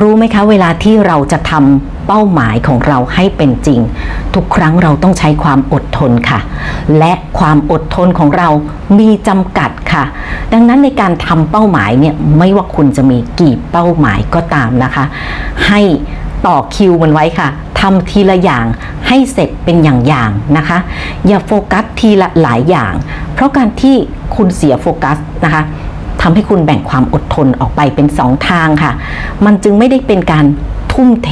รู้ไหมคะ เวลาที่เราจะทำเป้าหมายของเราให้เป็นจริง ทุกครั้งเราต้องใช้ความอดทนค่ะ และความอดทนของเรามีจำกัดค่ะ ดังนั้นในการทำเป้าหมายเนี่ยไม่ว่าคุณจะมีกี่เป้าหมายก็ตามนะคะ ให้ต่อคิวมันไว้ค่ะทำทีละอย่างให้เสร็จเป็นอย่างๆนะคะ อย่าโฟกัสทีละหลายอย่าง เพราะการที่คุณเสียโฟกัสนะคะ ทำให้คุณแบ่งความอดทนออกไปเป็นสองทางค่ะ มันจึงไม่ได้เป็นการทุ่มเท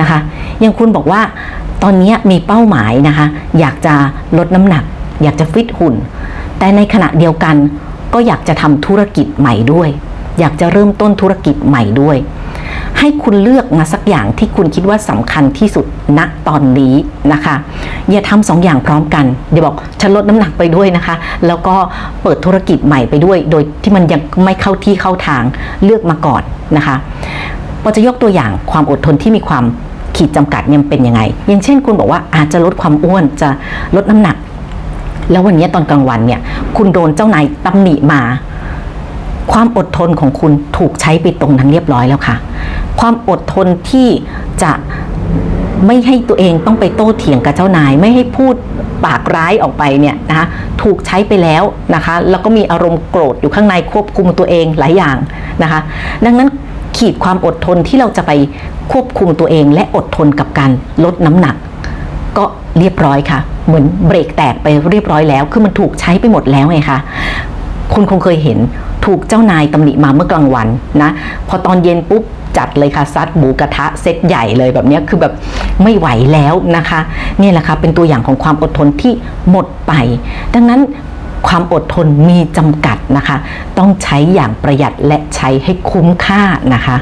นะคะอย่างคุณบอกว่าตอนนี้มีเป้าหมายนะคะ อยากจะลดน้ำหนัก อยากจะฟิตหุ่น แต่ในขณะเดียวกันก็อยากจะทำธุรกิจใหม่ด้วย อยากจะเริ่มต้นธุรกิจใหม่ด้วย ให้คุณเลือกมาสักอย่างที่คุณคิดว่าสำคัญที่สุดณตอนนี้นะคะ อย่าทำสองอย่างพร้อมกันเดี๋ยวบอกฉันลดน้ำหนักไปด้วยนะคะ แล้วก็เปิดธุรกิจใหม่ไปด้วย โดยที่มันยังไม่เข้าที่เข้าทางเลือกมาก่อนนะคะปอจะยกตัวอย่างความอดทนที่มีความขีดจำกัดเนี่ยมันเป็นยังไง อย่างเช่นคุณบอกว่าอาจจะลดความอ้วนจะลดน้ำหนัก แล้ววันนี้ตอนกลางวันเนี่ย คุณโดนเจ้านายตำหนิมา ความอดทนของคุณถูกใช้ไปตรงนั้นเรียบร้อยแล้วค่ะ ความอดทนที่จะ ไม่ให้ตัวเองต้องไปโต้เถียงกับเจ้านาย ไม่ให้พูดปากร้ายออกไปเนี่ยนะคะถูกใช้ไปแล้วนะคะแล้วก็มีอารมณ์โกรธอยู่ข้างในควบคุมตัวเองหลายอย่างนะคะดังนั้นขีดความอดทนที่เราจะไปควบคุมตัวเอง และอดทนกับการลดน้ำหนัก ก็เรียบร้อยค่ะ เหมือนเบรกแตกไปเรียบร้อยแล้ว คือมันถูกใช้ไปหมดแล้วไงคะคุณคงเคยเห็นถูกเจ้านายตำหนิมาเมื่อกลางวันนะพอตอนเย็นปุ๊บ จัดเลยค่ะซัดหมูกระทะเซตใหญ่เลยแบบนี้คือแบบไม่ไหวแล้วนะคะนี่แหละค่ะเป็นตัวอย่างของความอดทนที่หมดไป ดังนั้นความอดทนมีจำกัดนะคะ ต้องใช้อย่างประหยัดและใช้ให้คุ้มค่านะคะ